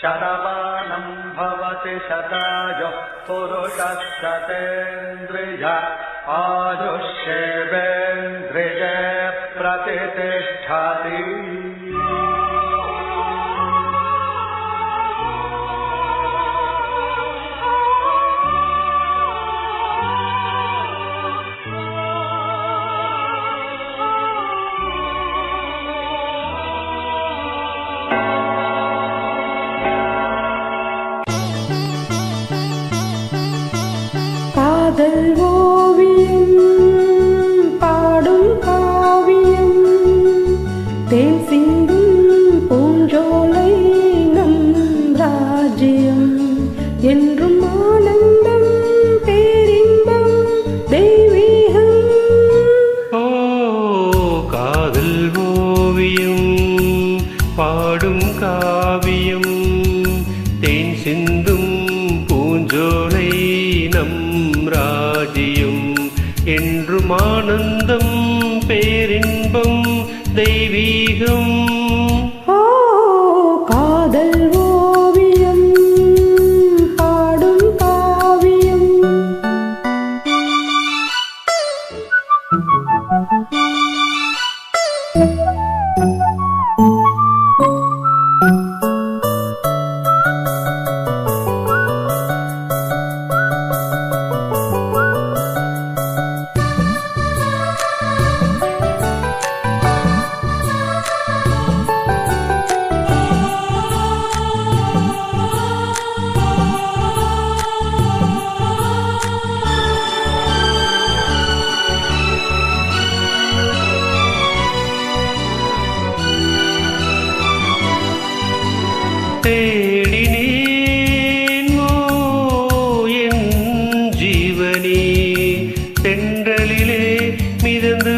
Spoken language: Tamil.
शतमानम् भवति शतायुः पुरुषः शतेन्द्रिय आयुष्येवेन्द्रिये प्रतितिष्ठति பாடும் காவியம் தேன் சிந்தும் பூஞ்சோலை நம் ராஜ்யம். என்றும் ஆனந்தம் பேரின்பம் தெய்வீகம். ஓ காதல் ஓவியம் பாடும் காவியம். தேடினேனோ. என் ஜீவனே தென்றலிலே மிதந்து